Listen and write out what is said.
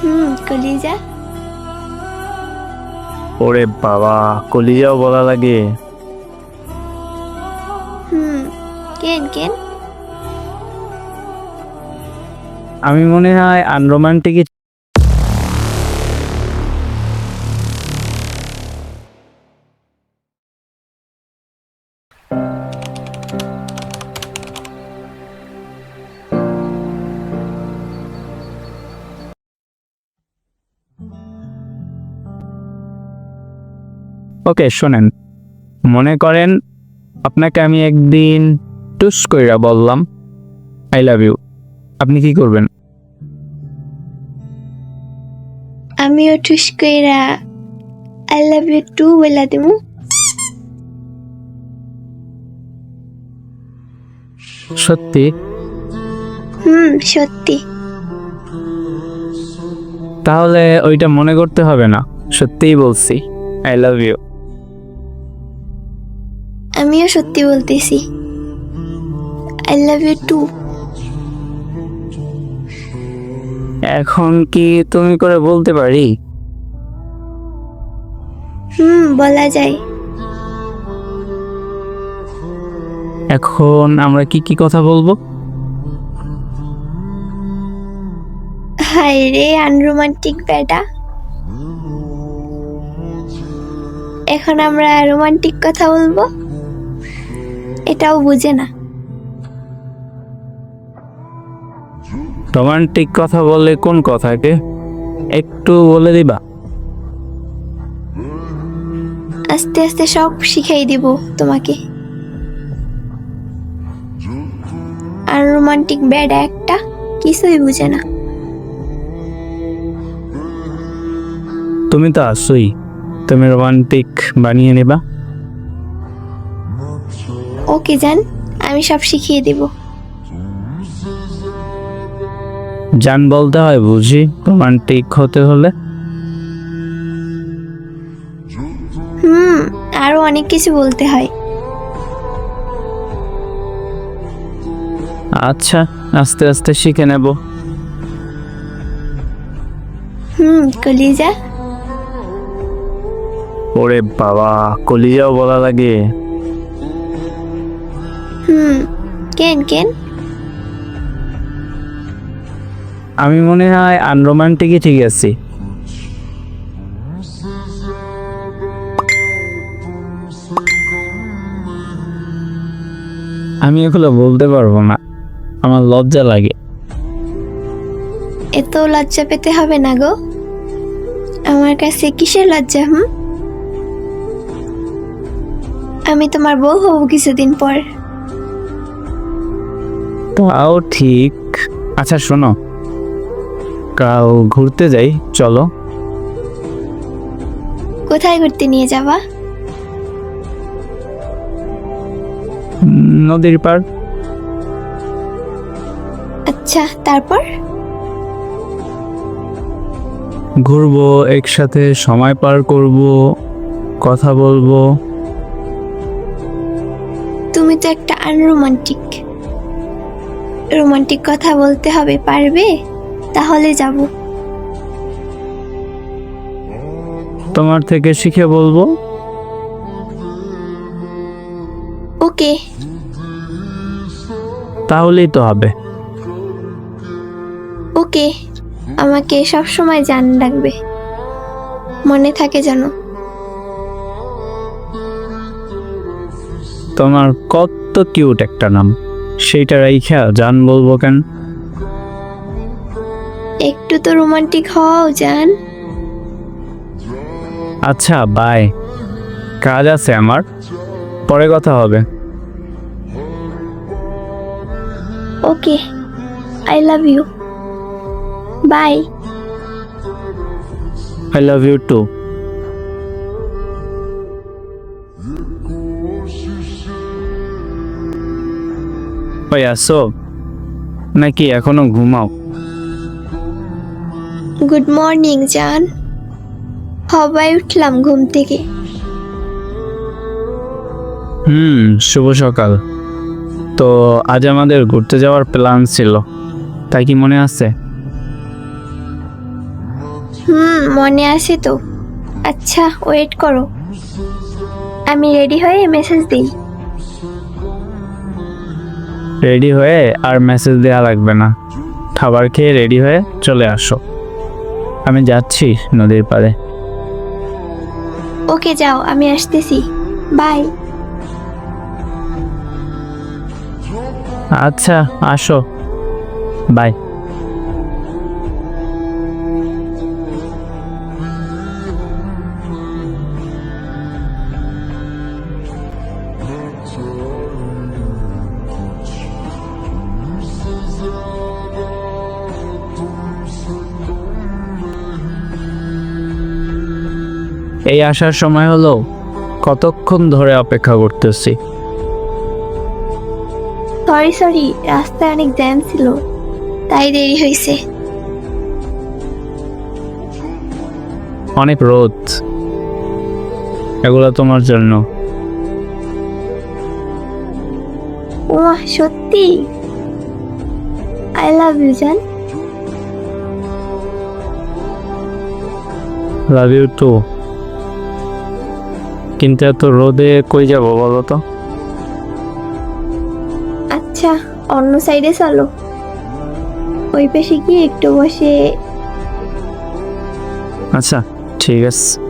হুম কলিজা? ওরে বাবা কলিজাও বলা লাগে। হুম কেন কেন? আমি মনে হয় আনরোমান্টিক ওকে শোনেন। মনে করেন আপনাকে আমি একদিন টুস কইরা বললাম আই লাভ ইউ। আপনি কি করবেন? আমিও ঠুস কইরা আই লাভ ইউ টু বইলা দিমু। সত্যি? হুম সত্যি। তাহলে ওইটা মনে করতে হবে না। সত্যিই বলছি আই লাভ ইউ। আমিও সত্যি বলতেছি। আই লাভ ইউ টু এখন কি তুমি করে বলতে পারি? হুম বলা যায়। এখন আমরা কি কি কথা বলব? হাই রে আনরোমান্টিক বেটা। এখন আমরা রোমান্টিক কথা বলব? এটাও বুঝে না। রোমান্টিক কথা বললে কোন কথাকে? একটু বলে দিবা। আস্তে আস্তে সব শিখাই দিব তোমাকে। আর রোমান্টিক ব্যাড একটা কিছুই বুঝে না। তুমি তো আসোই তুমি রোমান্টিক বানিয়ে নেবা। ওকে যান আমি সব শিখিয়ে দিব। জান বলতে হয় বুঝি রোমান্টিক হতে হলে। হুম আরও অনেক কিছু বলতে হয়। আচ্ছা আস্তে আস্তে শিখে নেব। হুম কলিজা। ওরে বাবা কলিজাও বলা লাগে। হুম কেন কেন? আমি মনে হয় আনরোমান্টিকই ঠিক আছি। আমি এগুলো বলতে পারব না। আমার লজ্জা লাগে। এত লজ্জা পেতে হবে না গো। আমার কাছে কিসের লজ্জা হুম? আমি তোমার বউ হব কিছুদিন পর। তাও ঠিক। আচ্ছা শোনো। কাল ঘুরতে যাই চলো। কোথায় ঘুরতে নিয়ে যাবা? নদীর পার আচ্ছা তারপর? ঘুরবো একসাথে সময় পার করব কথা বলব। তুমি তো একটা আনরোমান্টিক। রোমান্টিক কথা বলতে হবে পারবে? তাহলে যাব। তোমার থেকে শিখে বলব। ওকে। তাহলেই তো হবে। ওকে। আমাকে সব সময় জান রাখবে। মনে থাকে যেন। তোমার কত কিউট একটা নাম। সেইটা রাইখা জান বলব কেন? একটু তো রোমান্টিক হও জান। আচ্ছা বাই কাজ আছে আমার। পরে কথা হবে। Okay I love you bye I love you too ওই আসো। নাকি এখনও ঘুমাও? গুড মর্নিং জান। হবাই উঠলাম ঘুম থেকে। হুম শুভ সকাল। তো আজ আমাদের ঘুরতে যাওয়ার প্ল্যান ছিল। তাই কি মনে আছে? হুম মনে আছে তো। আচ্ছা ওয়েট করো। আমি রেডি হয়ে মেসেজ দিই। রেডি হয়ে আর মেসেজ দেওয়া লাগবে না। খাবার খেয়ে রেডি হয়ে চলে আসো। আমি যাচ্ছি নদীর পাড়ে। ওকে যাও আমি আসতেছি। বাই। আচ্ছা আসো। বাই। এই আসার সময় হলো কতক্ষণ ধরে অপেক্ষা করতেছি। সরি সরি রাস্তায় অনেক জ্যাম ছিল তাই দেরি হয়েছে। অনেক রোদ। এগুলো তোমার জন্য। ওমা সত্যি? আই লাভ ইউ জান। লাভ ইউ টু কিন্তু এত রোদে কই যাব বলো তো? আচ্ছা অন্য সাইডে চলো। ওই পাশে গিয়ে একটু বসে আচ্ছা ঠিক আছে।